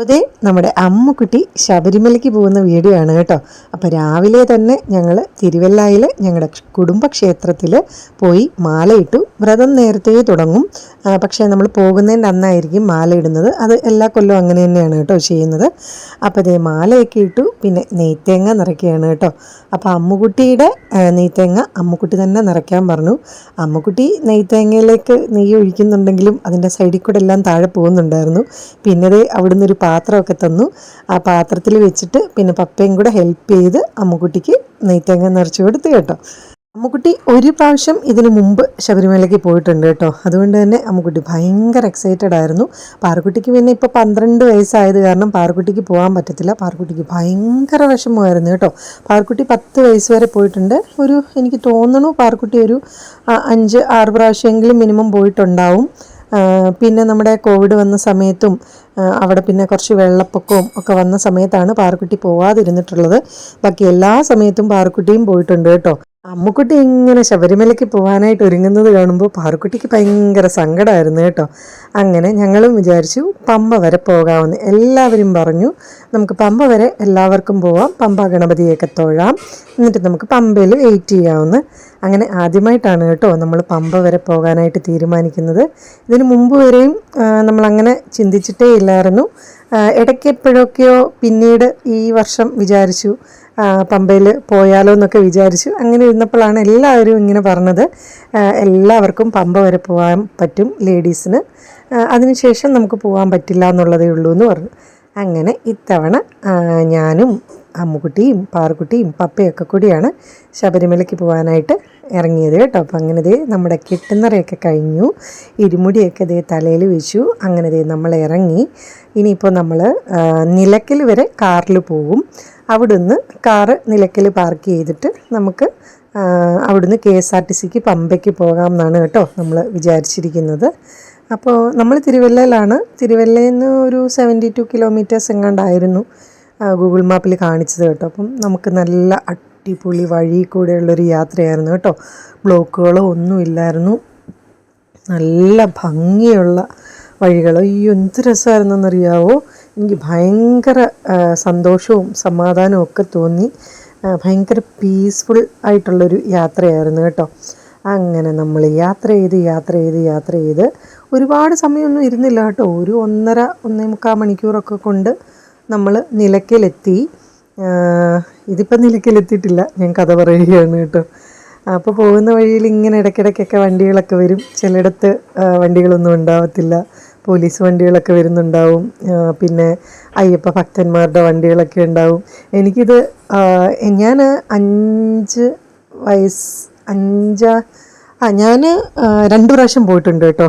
അതെ നമ്മുടെ അമ്മുക്കുട്ടി ശബരിമലയ്ക്ക് പോകുന്ന വീഡിയോ ആണ് കേട്ടോ. അപ്പോൾ രാവിലെ തന്നെ ഞങ്ങൾ തിരുവല്ലായിൽ ഞങ്ങളുടെ കുടുംബക്ഷേത്രത്തിൽ പോയി മാലയിട്ടു വ്രതം നേരത്തെ തുടങ്ങും. പക്ഷേ നമ്മൾ പോകുന്നതിന്റെ അന്നായിരിക്കും മാല ഇടുന്നത് അത് എല്ലാ കൊല്ലവും അങ്ങനെ തന്നെയാണ് കേട്ടോ ചെയ്യുന്നത്. അപ്പോൾ അതേ മാലയൊക്കെ ഇട്ടു പിന്നെ നെയ്ത്തേങ്ങ നിറയ്ക്കുകയാണ് കേട്ടോ. അപ്പോൾ അമ്മുക്കുട്ടിയുടെ നെയ്ത്തേങ്ങ അമ്മുക്കുട്ടി തന്നെ നിറയ്ക്കാൻ പറഞ്ഞു. അമ്മുക്കുട്ടി നെയ്ത്തേങ്ങയിലേക്ക് നെയ്യ് ഒഴിക്കുന്നുണ്ടെങ്കിലും അതിന്റെ സൈഡിൽ കൂടെ എല്ലാം താഴെ പോകുന്നുണ്ടായിരുന്നു. പിന്നെ ദേ അവിടുന്ന് ഒരു പാത്രമൊക്കെ തന്നു. ആ പാത്രത്തിൽ വെച്ചിട്ട് പിന്നെ പപ്പയും കൂടെ ഹെൽപ്പ് ചെയ്ത് അമ്മുക്കുട്ടിക്ക് നെയ്ത്തേങ്ങ നിറച്ച് കൊടുത്തു കേട്ടോ. അമ്മുക്കുട്ടി ഒരു പ്രാവശ്യം ഇതിനു മുമ്പ് ശബരിമലയ്ക്ക് പോയിട്ടുണ്ട് കേട്ടോ. അതുകൊണ്ട് തന്നെ അമ്മുക്കുട്ടി ഭയങ്കര എക്സൈറ്റഡ് ആയിരുന്നു. പാറക്കുട്ടിക്ക് പിന്നെ ഇപ്പോൾ പന്ത്രണ്ട് വയസ്സായത് കാരണം പാറക്കുട്ടിക്ക് പോകാൻ പറ്റത്തില്ല. പാറക്കുട്ടിക്ക് ഭയങ്കര വിഷമമായിരുന്നു കേട്ടോ. പാറക്കുട്ടി പത്ത് വയസ്സ് വരെ പോയിട്ടുണ്ട്. ഒരു എനിക്ക് തോന്നണു പാറക്കുട്ടി ഒരു അഞ്ച് ആറ് പ്രാവശ്യമെങ്കിലും മിനിമം പോയിട്ടുണ്ടാവും. പിന്നെ നമ്മുടെ കോവിഡ് വന്ന സമയത്തും അവിടെ പിന്നെ കുറച്ച് വെള്ളപ്പൊക്കവും ഒക്കെ വന്ന സമയത്താണ് പാറക്കുട്ടി പോവാതിരുന്നിട്ടുള്ളത്. ബാക്കി എല്ലാ സമയത്തും പാറക്കുട്ടിയും പോയിട്ടുണ്ട് കേട്ടോ. അമ്മുക്കുട്ടി ഇങ്ങനെ ശബരിമലയ്ക്ക് പോകാനായിട്ട് ഒരുങ്ങുന്നത് കാണുമ്പോൾ പാറുക്കുട്ടിക്ക് ഭയങ്കര സങ്കടമായിരുന്നു കേട്ടോ. അങ്ങനെ ഞങ്ങളും വിചാരിച്ചു പമ്പ വരെ പോകാമെന്ന്. എല്ലാവരും പറഞ്ഞു നമുക്ക് പമ്പ വരെ എല്ലാവർക്കും പോവാം. പമ്പ ഗണപതിയൊക്കെ തൊഴാം. എന്നിട്ട് നമുക്ക് പമ്പയിൽ വെയിറ്റ് ചെയ്യാമെന്ന് അങ്ങനെ ആദ്യമായിട്ടാണ് കേട്ടോ നമ്മൾ പമ്പ വരെ പോകാനായിട്ട് തീരുമാനിക്കുന്നത്. ഇതിന് മുമ്പ് വരെയും നമ്മളങ്ങനെ ചിന്തിച്ചിട്ടേ ഇല്ലായിരുന്നു. ഇടയ്ക്ക് എപ്പോഴൊക്കെയോ പിന്നീട് ഈ വർഷം വിചാരിച്ചു പമ്പയിൽ പോയാലോ എന്നൊക്കെ വിചാരിച്ചു. അങ്ങനെ ഇരുന്നപ്പോഴാണ് എല്ലാവരും ഇങ്ങനെ പറഞ്ഞത്. എല്ലാവർക്കും പമ്പ വരെ പോകാൻ പറ്റും ലേഡീസിന്. അതിനുശേഷം നമുക്ക് പോകാൻ പറ്റില്ല എന്നുള്ളതേ ഉള്ളൂ എന്ന് പറഞ്ഞു. അങ്ങനെ ഇത്തവണ ഞാനും അമ്മുക്കുട്ടിയും പാറുക്കുട്ടിയും പപ്പയൊക്കെ കൂടിയാണ് ശബരിമലയ്ക്ക് പോകാനായിട്ട് ഇറങ്ങിയത് കേട്ടോ. അപ്പം അങ്ങനെ ദേ നമ്മുടെ കെട്ടുന്നറയൊക്കെ കഴിഞ്ഞു. ഇരുമുടിയൊക്കെ ദേ തലയിൽ വെച്ചു. അങ്ങനെ ദേ നമ്മൾ ഇറങ്ങി. ഇനിയിപ്പോൾ നമ്മൾ നിലക്കൽ വരെ കാറിൽ പോകും. അവിടുന്ന് കാറ് നിലയ്ക്കൽ പാർക്ക് ചെയ്തിട്ട് നമുക്ക് അവിടുന്ന് കെ എസ് ആർ ടി സിക്ക് പമ്പയ്ക്ക് പോകാം എന്നാണ് കേട്ടോ നമ്മൾ വിചാരിച്ചിരിക്കുന്നത്. അപ്പോൾ നമ്മൾ തിരുവല്ലയിലാണ്. തിരുവല്ലയിൽ നിന്ന് ഒരു സെവന്റി ടു കിലോമീറ്റേഴ്സ് എങ്ങാണ്ടായിരുന്നു ഗൂഗിൾ മാപ്പിൽ കാണിച്ചത് കേട്ടോ. അപ്പം നമുക്ക് നല്ല അടിപൊളി വഴി കൂടെയുള്ളൊരു യാത്രയായിരുന്നു കേട്ടോ. ബ്ലോക്കുകളോ ഒന്നുമില്ലായിരുന്നു നല്ല ഭംഗിയുള്ള വഴികൾ അയ്യോ എന്ത് രസമായിരുന്നെന്നറിയാവോ? എനിക്ക് ഭയങ്കര സന്തോഷവും സമാധാനവും ഒക്കെ തോന്നി. ഭയങ്കര പീസ്ഫുൾ ആയിട്ടുള്ളൊരു യാത്രയായിരുന്നു കേട്ടോ. അങ്ങനെ നമ്മൾ യാത്ര ചെയ്ത് യാത്ര ചെയ്ത് യാത്ര ചെയ്ത് ഒരുപാട് സമയമൊന്നും ഇരുന്നില്ല കേട്ടോ. ഒരു ഒന്നര ഒന്നേ മുക്കാൽ മണിക്കൂറൊക്കെ കൊണ്ട് നമ്മൾ നിലയ്ക്കലെത്തി. ഇതിപ്പോൾ നിലയ്ക്കലെത്തിയിട്ടില്ല ഞാൻ കഥ പറയുകയാണ് കേട്ടോ. അപ്പോൾ പോകുന്ന വഴിയിൽ ഇങ്ങനെ ഇടയ്ക്കിടയ്ക്കൊക്കെ വണ്ടികളൊക്കെ വരും. ചിലയിടത്ത് വണ്ടികളൊന്നും ഉണ്ടാവത്തില്ല. പോലീസ് വണ്ടികളൊക്കെ വരുന്നുണ്ടാവും. പിന്നെ അയ്യപ്പ ഭക്തന്മാരുടെ വണ്ടികളൊക്കെ ഉണ്ടാവും. എനിക്കിത് ഞാൻ അഞ്ച് വയസ്സ് അഞ്ച് ആ ഞാൻ രണ്ട് പ്രാവശ്യം പോയിട്ടുണ്ട് കേട്ടോ.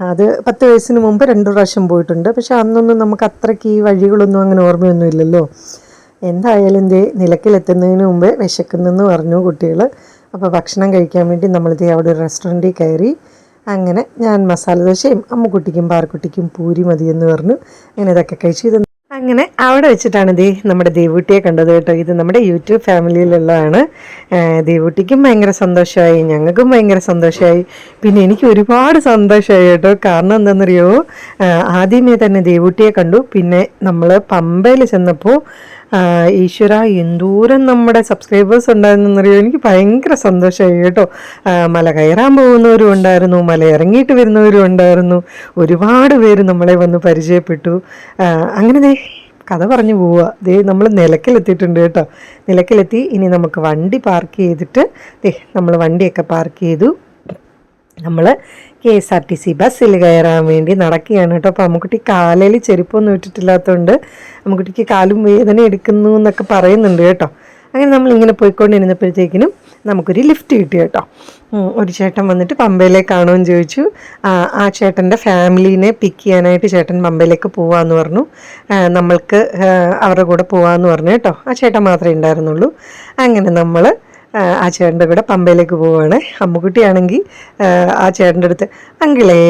അത് പത്ത് വയസ്സിന് മുമ്പ് രണ്ട് പ്രാവശ്യം പോയിട്ടുണ്ട്. പക്ഷെ അന്നൊന്നും നമുക്ക് അത്രയ്ക്ക് ഈ വഴികളൊന്നും അങ്ങനെ ഓർമ്മയൊന്നും ഇല്ലല്ലോ എന്തായാലും ദേ നിലക്കിലെത്തുന്നതിന് മുമ്പേ വിശക്കുന്നെന്ന് പറഞ്ഞു കുട്ടികൾ അപ്പോൾ ഭക്ഷണം കഴിക്കാൻ വേണ്ടി നമ്മളിത് അവിടെ ഒരു റെസ്റ്റോറന്റിൽ കയറി അങ്ങനെ ഞാൻ മസാല ദോശയും അമ്മുക്കുട്ടിക്കും പാർക്കുട്ടിക്കും പൂരി മതി എന്ന് പറഞ്ഞു. അങ്ങനെ ഇതൊക്കെ കഴിച്ചു ഇത് അങ്ങനെ അവിടെ വെച്ചിട്ടാണ് ദേ നമ്മുടെ ദേവൂട്ടിയെ കണ്ടത് കേട്ടോ. ഇത് നമ്മുടെ യൂട്യൂബ് ഫാമിലിയിലുള്ളതാണ്. ദേവൂട്ടിക്കും ഭയങ്കര സന്തോഷമായി ഞങ്ങൾക്കും ഭയങ്കര സന്തോഷമായി. പിന്നെ എനിക്ക് ഒരുപാട് സന്തോഷമായി കേട്ടോ. കാരണം എന്താണെന്നറിയോ? ആദ്യമേ തന്നെ ദേവൂട്ടിയെ കണ്ടു. പിന്നെ നമ്മൾ പമ്പയിൽ ചെന്നപ്പോൾ ഈശ്വര എന്തോരം നമ്മുടെ സബ്സ്ക്രൈബേഴ്സ് ഉണ്ടായിരുന്നറിയോ എനിക്ക് ഭയങ്കര സന്തോഷമായി കേട്ടോ. മല കയറാൻ പോകുന്നവരും ഉണ്ടായിരുന്നു മല ഇറങ്ങിയിട്ട് വരുന്നവരും ഉണ്ടായിരുന്നു. ഒരുപാട് പേര് നമ്മളെ വന്ന് പരിചയപ്പെട്ടു. അങ്ങനെ ദേ കഥ പറഞ്ഞു പോവുക. ദേ നമ്മൾ നിലക്കിലെത്തിയിട്ടുണ്ട് കേട്ടോ. നിലക്കിലെത്തി ഇനി നമുക്ക് വണ്ടി പാർക്ക് ചെയ്തിട്ട് ദേ നമ്മൾ വണ്ടിയൊക്കെ പാർക്ക് ചെയ്തു. നമ്മൾ K S R T C ബസ്സിൽ കയറാൻ വേണ്ടി നടക്കുകയാണ് കേട്ടോ. അപ്പോൾ അമ്മുക്കുട്ടി കാലയിൽ ചെരുപ്പൊന്നും ഇട്ടിട്ടില്ലാത്തതുകൊണ്ട് അമ്മുക്കുട്ടിക്ക് കാലും വേദന എടുക്കുന്നു എന്നൊക്കെ പറയുന്നുണ്ട് കേട്ടോ. അങ്ങനെ നമ്മൾ ഇങ്ങനെ പോയിക്കൊണ്ടിരുന്നപ്പോഴത്തേക്കിനും നമുക്കൊരു ലിഫ്റ്റ് കിട്ടി കേട്ടോ. ഒരു ചേട്ടൻ വന്നിട്ട് പമ്പയിലേക്ക് എന്ന് ചോദിച്ചു. ആ, ചേട്ടന്റെ ഫാമിലീനെ പിക്ക് ചെയ്യാനായിട്ട് ചേട്ടൻ പമ്പയിലേക്ക് പോവാന്ന് പറഞ്ഞു. നമ്മൾക്ക് അവരുടെ കൂടെ പോവാന്ന് പറഞ്ഞു കേട്ടോ. ആ ചേട്ടൻ മാത്രമേ ഉണ്ടായിരുന്നുള്ളൂ. അങ്ങനെ നമ്മൾ ആ, ചേട്ടന്റെ കൂടെ പമ്പയിലേക്ക് പോവുകയാണ് അമ്മുക്കുട്ടിയാണെങ്കിൽ ആ ചേട്ടന്റെ അടുത്ത് അങ്കിളേ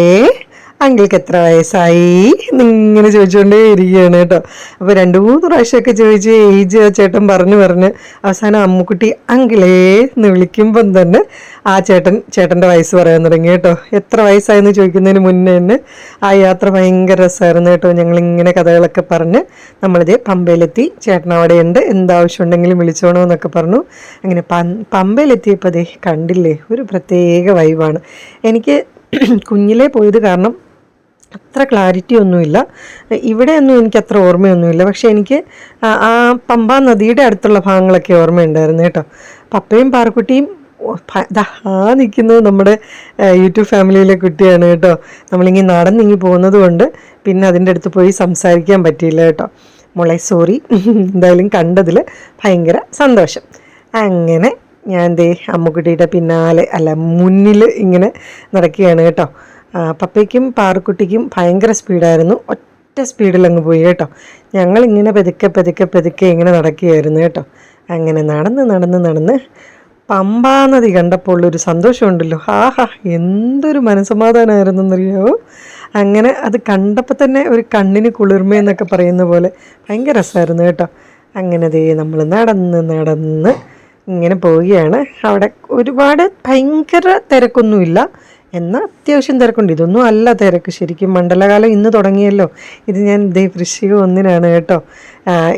അങ്കിൾക്ക് എത്ര വയസ്സായി? എന്നിങ്ങനെ ചോദിച്ചുകൊണ്ടേ ഇരിക്കുകയാണ് കേട്ടോ. അപ്പോൾ രണ്ട് മൂന്ന് പ്രാവശ്യമൊക്കെ ചോദിച്ച് ഏജ് ചേട്ടൻ പറഞ്ഞു പറഞ്ഞ് അവസാനം അമ്മുക്കുട്ടി അങ്കിളേ എന്ന് വിളിക്കുമ്പം തന്നെ ആ ചേട്ടൻ ചേട്ടന്റെ വയസ്സ് പറയാൻ തുടങ്ങി കേട്ടോ. എത്ര വയസ്സായെന്ന് ചോദിക്കുന്നതിന് മുന്നേ തന്നെ ആ യാത്ര ഭയങ്കര രസമായിരുന്നു കേട്ടോ. ഞങ്ങളിങ്ങനെ കഥകളൊക്കെ പറഞ്ഞ് നമ്മളിത് പമ്പയിലെത്തി. ചേട്ടൻ അവിടെയുണ്ട്. എന്താവശ്യം ഉണ്ടെങ്കിലും വിളിച്ചോണോ എന്നൊക്കെ പറഞ്ഞു. അങ്ങനെ പമ്പയിലെത്തിയപ്പോൾ അതേ കണ്ടില്ലേ? ഒരു പ്രത്യേക വൈബാണ് എനിക്ക് കുഞ്ഞിലേ പോയത് കാരണം അത്ര ക്ലാരിറ്റി ഒന്നുമില്ല. ഇവിടെയൊന്നും എനിക്ക് അത്ര ഓർമ്മയൊന്നുമില്ല. പക്ഷേ എനിക്ക് ആ പമ്പ നദിയുടെ അടുത്തുള്ള ഭാഗങ്ങളൊക്കെ ഓർമ്മയുണ്ടായിരുന്നു കേട്ടോ. പപ്പയും പാറക്കുട്ടിയും ആ നിൽക്കുന്നത് നമ്മുടെ യൂട്യൂബ് ഫാമിലിയിലെ കുട്ടിയാണ് കേട്ടോ. നമ്മളിങ്ങനെ നടന്നിങ്ങി പോകുന്നത് കൊണ്ട് പിന്നെ അതിന്റെ അടുത്ത് പോയി സംസാരിക്കാൻ പറ്റിയില്ല കേട്ടോ. മോളെ സോറി എന്തായാലും കണ്ടതിൽ ഭയങ്കര സന്തോഷം. അങ്ങനെ ഞാൻ ദേ അമ്മുക്കുട്ടിയുടെ പിന്നാലെ അല്ല മുന്നിൽ ഇങ്ങനെ നടക്കുകയാണ് കേട്ടോ. പപ്പയ്ക്കും പാറുക്കുട്ടിക്കും ഭയങ്കര സ്പീഡായിരുന്നു. ഒറ്റ സ്പീഡിൽ അങ്ങ് പോയി കേട്ടോ. ഞങ്ങളിങ്ങനെ പതുക്കെ പതുക്കെ പതുക്കെ ഇങ്ങനെ നടക്കുകയായിരുന്നു കേട്ടോ. അങ്ങനെ നടന്ന് നടന്ന് നടന്ന് പമ്പാ നദി കണ്ടപ്പോൾ ഉള്ളൊരു സന്തോഷമുണ്ടല്ലോ. ഹാ എന്തൊരു മനസ്സമാധാനമായിരുന്നു എന്നറിയാവോ? അങ്ങനെ അത് കണ്ടപ്പോൾ തന്നെ ഒരു കണ്ണിന് കുളിർമയെന്നൊക്കെ പറയുന്ന പോലെ ഭയങ്കര രസമായിരുന്നു കേട്ടോ. അങ്ങനെ ദേ നമ്മൾ നടന്ന് നടന്ന് ഇങ്ങനെ പോവുകയാണ്. അവിടെ ഒരുപാട് ഭയങ്കര തിരക്കൊന്നുമില്ല. എന്നാൽ അത്യാവശ്യം തിരക്കുണ്ട്. ഇതൊന്നും അല്ല തിരക്ക്. ശരിക്കും മണ്ഡലകാലം ഇന്ന് തുടങ്ങിയല്ലോ. ഇത് ഞാൻ ദേ വൃശ്ചിക ഒന്നിനാണ് കേട്ടോ.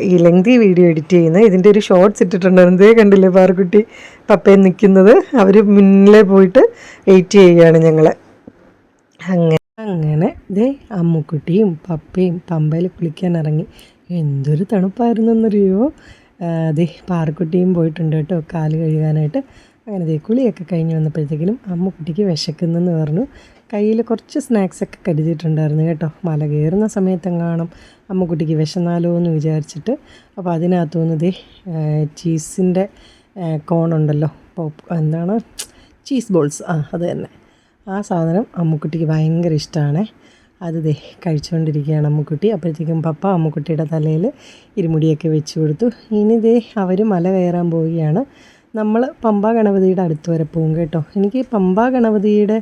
ഈ ലെങ്തി വീഡിയോ എഡിറ്റ് ചെയ്യുന്നത് ഇതിന്റെ ഒരു ഷോർട്സ് ഇട്ടിട്ടുണ്ടായിരുന്നു. ഇതേ കണ്ടില്ലേ പാറക്കുട്ടി? പപ്പയെ നിൽക്കുന്നത്. അവർ മുന്നിലെ പോയിട്ട് വെയിറ്റ് ചെയ്യുകയാണ് ഞങ്ങൾ അങ്ങനെ അങ്ങനെ ദേ അമ്മുക്കുട്ടിയും പപ്പയും പമ്പയിൽ കുളിക്കാൻ ഇറങ്ങി. എന്തൊരു തണുപ്പായിരുന്നു എന്നറിയോ അതെ പാറക്കുട്ടിയും പോയിട്ടുണ്ട് കേട്ടോ. കാൽ കഴുകാനായിട്ട്. അങ്ങനെ ദേ കുളിയൊക്കെ കഴിഞ്ഞ് വന്നപ്പോഴത്തേക്കിനും അമ്മുക്കുട്ടിക്ക് വിശക്കുന്നെന്ന് പറഞ്ഞു. കയ്യിൽ കുറച്ച് സ്നാക്സൊക്കെ കരുതിയിട്ടുണ്ടായിരുന്നു കേട്ടോ. മല കയറുന്ന സമയത്തെങ്ങാണം അമ്മുക്കുട്ടിക്ക് വിശന്നാലോ എന്ന് വിചാരിച്ചിട്ട്. അപ്പോൾ അതിനകത്തുനിന്ന് ദേ ചീസിന്റെ കോണുണ്ടല്ലോ. പോപ്പ് എന്താണ്? Cheese balls. ആ അത് തന്നെ. ആ സാധനം അമ്മുക്കുട്ടിക്ക് ഭയങ്കര ഇഷ്ടമാണ്. അത് ദേ കഴിച്ചുകൊണ്ടിരിക്കുകയാണ് അമ്മുക്കുട്ടി. അപ്പോഴത്തേക്കും പപ്പ അമ്മുക്കുട്ടിയുടെ തലയിൽ ഇരുമുടിയൊക്കെ വെച്ച് കൊടുത്തു. ഇനി ദേ അവർ മല കയറാൻ പോവുകയാണ്. നമ്മൾ പമ്പ ഗണപതിയുടെ അടുത്ത് വരെ പോകും കേട്ടോ. എനിക്ക് പമ്പ ഗണപതിയുടെ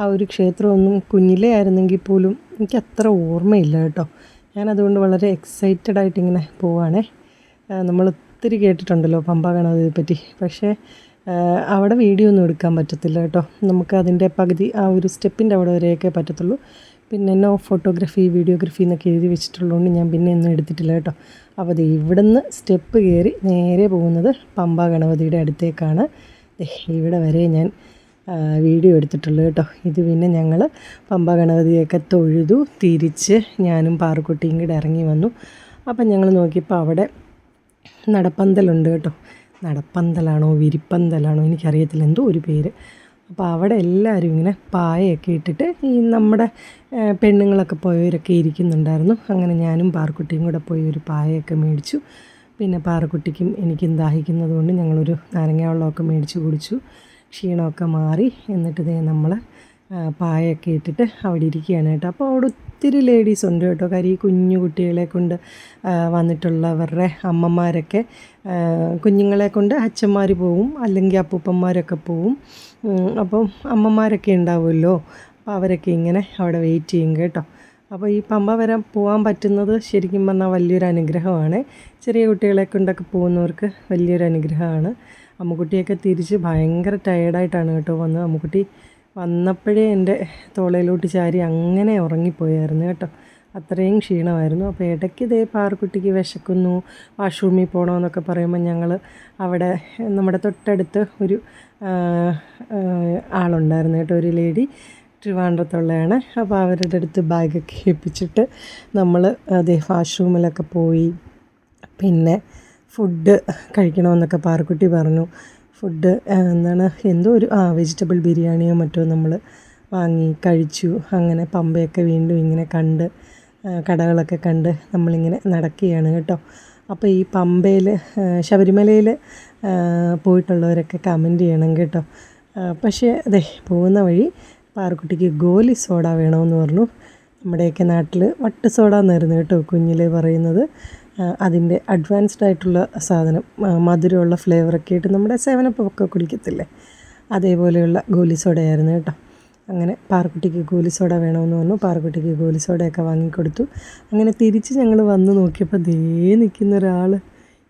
ആ ഒരു ക്ഷേത്രമൊന്നും കുഞ്ഞിലേ ആയിരുന്നെങ്കിൽ പോലും എനിക്ക് അത്ര ഓർമ്മയില്ല കേട്ടോ. ഞാൻ അതുകൊണ്ട് വളരെ എക്സൈറ്റഡ് ആയിട്ട് ഇങ്ങനെ പോവാണേ. നമ്മൾ ഒത്തിരി കേട്ടിട്ടുണ്ടല്ലോ പമ്പ ഗണപതിയെ പറ്റി. പക്ഷേ അവിടെ വീഡിയോ ഒന്നും എടുക്കാൻ പറ്റത്തില്ല കേട്ടോ. നമുക്ക് അതിന്റെ പകുതി ആ ഒരു സ്റ്റെപ്പിന്റെ അവിടെ വരെയൊക്കെ പറ്റത്തുള്ളൂ. പിന്നെ നോ ഫോട്ടോഗ്രാഫി വീഡിയോഗ്രാഫി എന്നൊക്കെ എഴുതി വെച്ചിട്ടുള്ളതുകൊണ്ട് ഞാൻ പിന്നെ ഒന്നും എടുത്തിട്ടില്ല കേട്ടോ. അപ്പോൾ അത് ഇവിടുന്ന് സ്റ്റെപ്പ് കയറി നേരെ പോകുന്നത് പമ്പ ഗണപതിയുടെ അടുത്തേക്കാണ്. ഇവിടെ വരെ ഞാൻ വീഡിയോ എടുത്തിട്ടുള്ളൂ കേട്ടോ. ഇത് പിന്നെ ഞങ്ങൾ പമ്പ ഗണപതിയൊക്കെ തൊഴുതു തിരിച്ച് ഞാനും പാറക്കുട്ടിയും കൂടെ ഇറങ്ങി വന്നു. അപ്പം ഞങ്ങൾ നോക്കിയപ്പോൾ അവിടെ നടപ്പന്തലുണ്ട് കേട്ടോ. നടപ്പന്തലാണോ വിരിപ്പന്തലാണോ എനിക്കറിയത്തില്ല. എന്തോ ഒരു പേര്. അപ്പോൾ അവിടെ എല്ലാവരും ഇങ്ങനെ പായയൊക്കെ ഇട്ടിട്ട് ഈ നമ്മുടെ പെണ്ണുങ്ങളൊക്കെ പോയവരൊക്കെ ഇരിക്കുന്നുണ്ടായിരുന്നു. അങ്ങനെ ഞാനും പാറക്കുട്ടിയും കൂടെ പോയി ഒരു പായയൊക്കെ മേടിച്ചു. പിന്നെ പാറക്കുട്ടിക്കും എനിക്കും ദാഹിക്കുന്നത് കൊണ്ട് ഞങ്ങളൊരു നാരങ്ങ വെള്ളമൊക്കെ മേടിച്ച് കുടിച്ചു. ക്ഷീണമൊക്കെ മാറി. എന്നിട്ട് ഇതേ നമ്മൾ പായൊക്കെ ഇട്ടിട്ട് അവിടെ ഇരിക്കുകയാണ് കേട്ടോ. അപ്പോൾ അവിടെ ഒത്തിരി ലേഡീസ് ഉണ്ട് കേട്ടോ. കാര്യം ഈ കുഞ്ഞു കുട്ടികളെ കൊണ്ട് വന്നിട്ടുള്ളവരുടെ അമ്മമാരൊക്കെ കുഞ്ഞുങ്ങളെ കൊണ്ട് അച്ഛന്മാർ പോവും അല്ലെങ്കിൽ അപ്പൂപ്പന്മാരൊക്കെ പോവും. അപ്പം അമ്മമാരൊക്കെ ഉണ്ടാവുമല്ലോ. അപ്പോൾ അവരൊക്കെ ഇങ്ങനെ അവിടെ വെയിറ്റ് ചെയ്യും കേട്ടോ. അപ്പോൾ ഈ പമ്പ വരെ പോകാൻ പറ്റുന്നത് ശരിക്കും പറഞ്ഞാൽ വലിയൊരു അനുഗ്രഹമാണ്. ചെറിയ കുട്ടികളെ കൊണ്ടൊക്കെ പോകുന്നവർക്ക് വലിയൊരു അനുഗ്രഹമാണ്. അമ്മുക്കുട്ടിയൊക്കെ തിരിച്ച് ഭയങ്കര ടയേർഡായിട്ടാണ് കേട്ടോ വന്ന് അമ്മുക്കുട്ടി വന്നപ്പോഴേ എന്റെ തോളയിലോട്ട് ചാരി അങ്ങനെ ഉറങ്ങിപ്പോയായിരുന്നു കേട്ടോ. അത്രയും ക്ഷീണമായിരുന്നു. അപ്പോൾ ഇടയ്ക്ക് ഇതേ പാറക്കുട്ടിക്ക് വിശക്കുന്നു വാഷ്റൂമിൽ പോകണമെന്നൊക്കെ പറയുമ്പോൾ ഞങ്ങൾ അവിടെ നമ്മുടെ തൊട്ടടുത്ത് ഒരു ആളുണ്ടായിരുന്നു കേട്ടോ ഒരു ലേഡി ട്രിവാൻഡ്രത്തുള്ളതാണ് അപ്പോൾ അവരുടെ അടുത്ത് ബാഗൊക്കെ ഏൽപ്പിച്ചിട്ട് നമ്മൾ അതേ വാഷ്റൂമിലൊക്കെ പോയി പിന്നെ ഫുഡ് കഴിക്കണമെന്നൊക്കെ പാറക്കുട്ടി പറഞ്ഞു. ഫുഡ് എന്താണ് എന്തോ ഒരു ആ വെജിറ്റബിൾ ബിരിയാണിയോ മറ്റോ നമ്മൾ വാങ്ങി കഴിച്ചു. അങ്ങനെ പമ്പയൊക്കെ വീണ്ടും ഇങ്ങനെ കണ്ട് കടകളൊക്കെ കണ്ട് നമ്മളിങ്ങനെ നടക്കുകയാണ് കേട്ടോ. അപ്പോൾ ഈ പമ്പയിൽ ശബരിമലയിൽ പോയിട്ടുള്ളവരൊക്കെ കമന്റ് ചെയ്യണം കേട്ടോ. പക്ഷേ അതെ പോകുന്ന വഴി പാറക്കുട്ടിക്ക് ഗോലി സോഡ വേണമെന്ന് പറഞ്ഞു. നമ്മുടെയൊക്കെ നാട്ടിൽ വട്ട് സോഡ എന്നായിരുന്നു കേട്ടോ കുഞ്ഞിലെ പറയുന്നത്. അതിന്റെ അഡ്വാൻസ്ഡ് ആയിട്ടുള്ള സാധനം മധുരമുള്ള ഫ്ലേവറൊക്കെ ആയിട്ട് നമ്മുടെ ഒക്കെ കുടിക്കത്തില്ലേ? അതേപോലെയുള്ള ഗോലി കേട്ടോ. അങ്ങനെ പാറക്കുട്ടിക്ക് ഗോലി സോഡ വേണമെന്ന് പറഞ്ഞു. പാറക്കുട്ടിക്ക് ഗോലി സോഡയൊക്കെ വാങ്ങിക്കൊടുത്തു. അങ്ങനെ തിരിച്ച് ഞങ്ങൾ വന്ന് നോക്കിയപ്പോൾ ദേ നിൽക്കുന്ന ഒരാൾ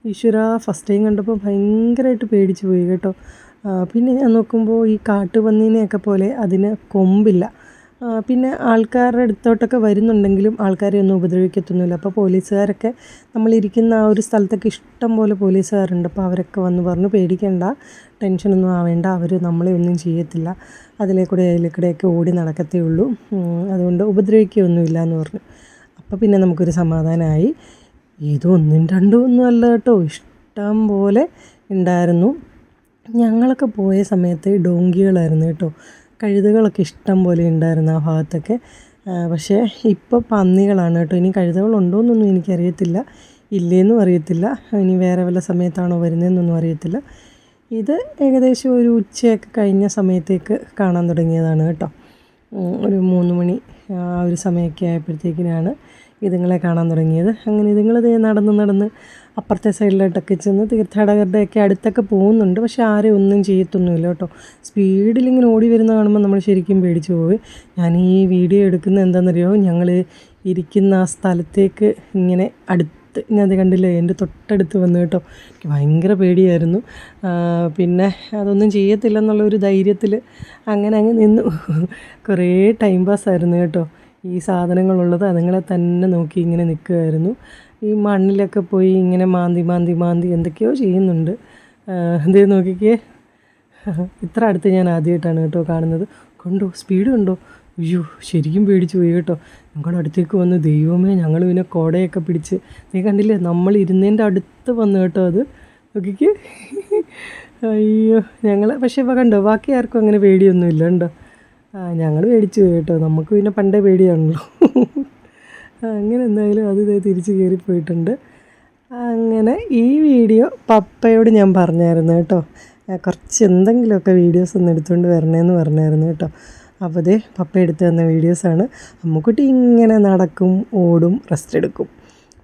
ഈശ്വര ഫസ്റ്റ് ടൈം കണ്ടപ്പോൾ ഭയങ്കരമായിട്ട് പേടിച്ചു പോയി കേട്ടോ. പിന്നെ ഞാൻ നോക്കുമ്പോൾ ഈ കാട്ടുപന്നീനെയൊക്കെ പോലെ അതിന് കൊമ്പില്ല. പിന്നെ ആൾക്കാരുടെ അടുത്തോട്ടൊക്കെ വരുന്നുണ്ടെങ്കിലും ആൾക്കാരെ ഒന്നും ഉപദ്രവിക്കത്തൊന്നുമില്ല. അപ്പോൾ പോലീസുകാരൊക്കെ നമ്മളിരിക്കുന്ന ആ ഒരു സ്ഥലത്തൊക്കെ ഇഷ്ടം പോലെ പോലീസുകാരുണ്ട്. അപ്പോൾ അവരൊക്കെ വന്ന് പറഞ്ഞു പേടിക്കേണ്ട ടെൻഷനൊന്നും ആവേണ്ട അവർ നമ്മളെ ഒന്നും ചെയ്യത്തില്ല. അതിലെ കൂടെ ഓടി നടക്കത്തേ ഉള്ളൂ. അതുകൊണ്ട് ഉപദ്രവിക്കുകയൊന്നുമില്ല എന്ന് പറഞ്ഞു. അപ്പോൾ പിന്നെ നമുക്കൊരു സമാധാനമായി. ഇതൊന്നും രണ്ടും ഒന്നും അല്ല കേട്ടോ. ഇഷ്ടം പോലെ ഉണ്ടായിരുന്നു. ഞങ്ങളൊക്കെ പോയ സമയത്ത് ഡോങ്കികളായിരുന്നു കേട്ടോ. കഴുതകളൊക്കെ ഇഷ്ടം പോലെ ഉണ്ടായിരുന്നു ആ ഭാഗത്തൊക്കെ. പക്ഷേ ഇപ്പോൾ പന്നികളാണ് കേട്ടോ. ഇനി കഴുതകളുണ്ടോ എന്നൊന്നും എനിക്കറിയത്തില്ല. ഇല്ലേന്നും അറിയത്തില്ല. ഇനി വേറെ വല്ല സമയത്താണോ വരുന്നതെന്നൊന്നും അറിയത്തില്ല. ഇത് ഏകദേശം ഒരു ഉച്ചയൊക്കെ കഴിഞ്ഞ സമയത്തേക്ക് കാണാൻ തുടങ്ങിയതാണ് കേട്ടോ. ഒരു മൂന്ന് മണി ആ ഒരു സമയമൊക്കെ ആയപ്പോഴത്തേക്കിനാണ്. ഇതുങ്ങളെ കാണാൻ തുടങ്ങിയത്. അങ്ങനെ ഇതുങ്ങൾ നടന്ന് നടന്ന് അപ്പുറത്തെ സൈഡിലോട്ടൊക്കെ ചെന്ന് തീർത്ഥാടകരുടെയൊക്കെ അടുത്തൊക്കെ പോകുന്നുണ്ട്. പക്ഷേ ആരെയും ഒന്നും ചെയ്യത്തൊന്നുമില്ല കേട്ടോ. സ്പീഡിൽ ഇങ്ങനെ ഓടി വരുന്ന കാണുമ്പോൾ നമ്മൾ ശരിക്കും പേടിച്ചു പോയി ഞാൻ ഈ വീഡിയോ എടുക്കുന്നത് എന്താണെന്നറിയോ? ഞങ്ങൾ ഇരിക്കുന്ന ആ സ്ഥലത്തേക്ക് ഇങ്ങനെ അടുത്ത് ഞാൻ അത് കണ്ടില്ലേ? എന്റെ തൊട്ടടുത്ത് വന്നു കേട്ടോ. എനിക്ക് ഭയങ്കര പേടിയായിരുന്നു. പിന്നെ അതൊന്നും ചെയ്യത്തില്ലെന്നുള്ള ഒരു ധൈര്യത്തിൽ അങ്ങനെ അങ്ങ് നിന്നു. കുറേ ടൈം പാസ്സായിരുന്നു കേട്ടോ. ഈ സാധനങ്ങളുള്ളത് അതുങ്ങളെ തന്നെ നോക്കി ഇങ്ങനെ നിൽക്കുമായിരുന്നു ഈ മണ്ണിലൊക്കെ പോയി ഇങ്ങനെ മാന്തി മാന്തി മാന്തി എന്തൊക്കെയോ ചെയ്യുന്നുണ്ട്. ദേ നോക്കിക്കേ. ഇത്ര അടുത്ത് ഞാൻ ആദ്യമായിട്ടാണ് കേട്ടോ കാണുന്നത്. കണ്ടോ? സ്പീഡ് കണ്ടോ? അയ്യോ ശരിക്കും പേടിച്ചു പോയി കേട്ടോ. ഞങ്ങളുടെ അടുത്തേക്ക് വന്ന് ദൈവമേ ഞങ്ങൾ പിന്നെ കോടയൊക്കെ പിടിച്ച്. നീ കണ്ടില്ലേ? നമ്മൾ ഇരുന്നതിന്റെ അടുത്ത് വന്നു കേട്ടോ അത്. നോക്കിക്കേ. അയ്യോ ഞങ്ങൾ പക്ഷേ കണ്ടോ? ബാക്കി ആർക്കും അങ്ങനെ പേടിയൊന്നുമില്ല കണ്ടോ? ഞങ്ങൾ പേടിച്ചു പോയി കേട്ടോ. നമുക്ക് പിന്നെ പണ്ടേ പേടിയാണല്ലോ. ആ, അങ്ങനെ എന്തായാലും അത് ദേ തിരിച്ച് കയറിപ്പോയിട്ടുണ്ട് അങ്ങനെ ഈ വീഡിയോ പപ്പയോട് ഞാൻ പറഞ്ഞായിരുന്നു കേട്ടോ. ആ, കുറച്ച് എന്തെങ്കിലുമൊക്കെ വീഡിയോസ് ഒന്ന് എടുത്തുകൊണ്ട് വരണേന്ന് പറഞ്ഞായിരുന്നു കേട്ടോ. അപ്പോൾ ദേ പപ്പ എടുത്ത് തന്ന വീഡിയോസാണ്. അമ്മുക്കുട്ടി ഇങ്ങനെ നടക്കും ഓടും റെസ്റ്റ് എടുക്കും.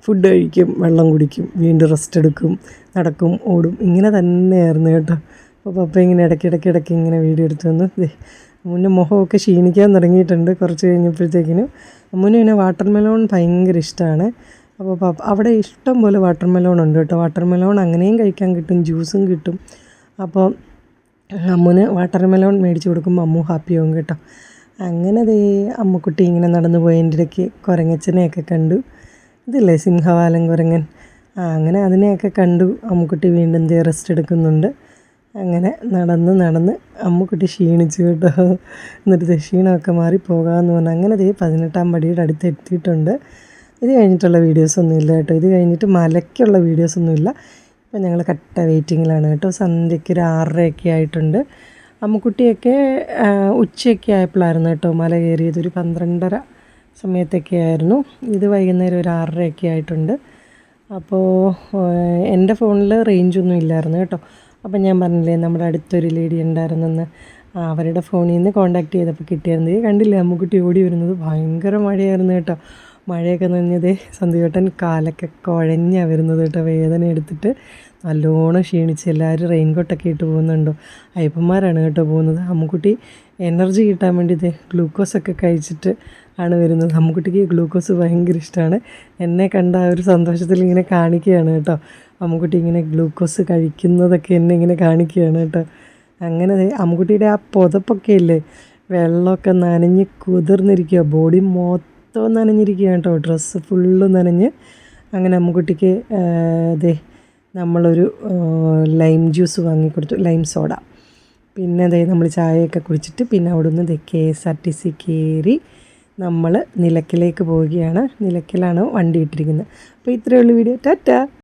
ഫുഡ് കഴിക്കും വെള്ളം കുടിക്കും വീണ്ടും റെസ്റ്റ് എടുക്കും നടക്കും ഓടും. ഇങ്ങനെ തന്നെയായിരുന്നു കേട്ടോ. അപ്പോൾ പപ്പ ഇങ്ങനെ ഇടയ്ക്കിടയ്ക്ക് ഇടയ്ക്ക് ഇങ്ങനെ വീഡിയോ എടുത്തു വന്നു മുന്നേ മുഖമൊക്കെ ക്ഷീണിക്കാൻ തുടങ്ങിയിട്ടുണ്ട് കുറച്ച് കഴിഞ്ഞപ്പോഴത്തേക്കിനും. അമ്മുവിന് പിന്നെ വാട്ടർ മെലോൺ ഭയങ്കര ഇഷ്ടമാണ്. അപ്പോൾ അവിടെ ഇഷ്ടം പോലെ വാട്ടർ മെലോൺ ഉണ്ട് കേട്ടോ. വാട്ടർ മെലോൺ അങ്ങനെയും കഴിക്കാൻ കിട്ടും ജ്യൂസും കിട്ടും. അപ്പോൾ അമ്മുന് വാട്ടർ മെലോൺ മേടിച്ച് കൊടുക്കുമ്പോൾ അമ്മു ഹാപ്പിയാവും കേട്ടോ. അങ്ങനെ ദേ അമ്മുക്കുട്ടി ഇങ്ങനെ നടന്നു പോയതിന്റെ ഇടയ്ക്ക് കുരങ്ങച്ചനെയൊക്കെ കണ്ടു. ഇതില്ലേ സിംഹവാലൻ കുരങ്ങൻ? അങ്ങനെ അതിനെയൊക്കെ കണ്ടു. അമ്മുക്കുട്ടി വീണ്ടും ദേ റെസ്റ്റ് എടുക്കുന്നുണ്ട്. അങ്ങനെ നടന്ന് നടന്ന് അമ്മുക്കുട്ടി ക്ഷീണിച്ചു കേട്ടോ. എന്നിട്ട് ക്ഷീണമൊക്കെ മാറി പോകാമെന്ന് പറഞ്ഞു. അങ്ങനെ ദേ പതിനെട്ടാം പടിയുടെ അടുത്ത് എത്തിയിട്ടുണ്ട്. ഇത് കഴിഞ്ഞിട്ടുള്ള വീഡിയോസൊന്നും ഇല്ല കേട്ടോ. ഇത് കഴിഞ്ഞിട്ട് മലയ്ക്കുള്ള വീഡിയോസൊന്നുമില്ല ഇപ്പം ഞങ്ങൾ കട്ട വെയിറ്റിങ്ങിലാണ് കേട്ടോ. സന്ധ്യയ്ക്ക് ഒരു ആറരയൊക്കെ ആയിട്ടുണ്ട്. അമ്മുക്കുട്ടിയൊക്കെ ഉച്ചയൊക്കെ ആയപ്പോഴായിരുന്നു കേട്ടോ മല കയറിയത്. ഒരു പന്ത്രണ്ടര സമയത്തൊക്കെ ആയിരുന്നു. ഇത് വൈകുന്നേരം ഒരു ആറരയൊക്കെ ആയിട്ടുണ്ട്. അപ്പോൾ എന്റെ ഫോണിൽ റേഞ്ചൊന്നും ഇല്ലായിരുന്നു കേട്ടോ. അപ്പം ഞാൻ പറഞ്ഞില്ലേ നമ്മുടെ അടുത്തൊരു ലേഡി ഉണ്ടായിരുന്നെന്ന്. അവരുടെ ഫോണിൽ നിന്ന് കോണ്ടാക്ട് ചെയ്തപ്പോൾ കിട്ടിയായിരുന്നു ഇത് കണ്ടില്ലേ അമ്മുക്കുട്ടി ഓടി വരുന്നത്. ഭയങ്കര മഴയായിരുന്നു കേട്ടോ. മഴയൊക്കെ നനഞ്ഞത് സന്ധ്യവട്ടൻ കാലൊക്കെ കുഴഞ്ഞാണ് വരുന്നത് കേട്ടോ. വേദന എടുത്തിട്ട് നല്ലോണം ക്ഷീണിച്ച് എല്ലാവരും റെയിൻകോട്ടൊക്കെ ഇട്ട് പോകുന്നുണ്ടോ. അയ്യപ്പന്മാരാണ് കേട്ടോ പോകുന്നത്. അമ്മുക്കുട്ടി എനർജി കിട്ടാൻ വേണ്ടി ഗ്ലൂക്കോസ് ഗ്ലൂക്കോസൊക്കെ കഴിച്ചിട്ട് ആണ് വരുന്നത്. അമ്മുക്കുട്ടിക്ക് ഗ്ലൂക്കോസ് ഭയങ്കര ഇഷ്ടമാണ് എന്നെ കണ്ട ആ ഒരു സന്തോഷത്തിൽ ഇങ്ങനെ കാണിക്കുകയാണ് കേട്ടോ. അമ്മുക്കുട്ടി ഇങ്ങനെ ഗ്ലൂക്കോസ് കഴിക്കുന്നതൊക്കെ എന്നെ ഇങ്ങനെ കാണിക്കുകയാണ് കേട്ടോ. അങ്ങനെ അമ്മുക്കുട്ടിയുടെ ആ പുതപ്പൊക്കെ ഇല്ലേ? വെള്ളമൊക്കെ നനഞ്ഞ് കുതിർന്നിരിക്കുക ബോഡി മൊത്തം നനഞ്ഞിരിക്കുകയാണ് കേട്ടോ. ഡ്രസ്സ് ഫുള്ള് നനഞ്ഞ് അങ്ങനെ അമ്മുക്കുട്ടിക്ക് അതെ നമ്മളൊരു ലൈം ജ്യൂസ് വാങ്ങിക്കൊടുത്തു. Lime soda. പിന്നെ ദേ നമ്മൾ ചായയൊക്കെ കുടിച്ചിട്ട് പിന്നെ അവിടെ നിന്ന് K S R T C കയറി നമ്മൾ നിലയ്ക്കലേക്ക് പോവുകയാണ്. നിലയ്ക്കലാണ് വണ്ടി ഇട്ടിരിക്കുന്നത്. അപ്പോൾ ഇത്രയേ ഉള്ളൂ വീഡിയോ. ടാറ്റാ!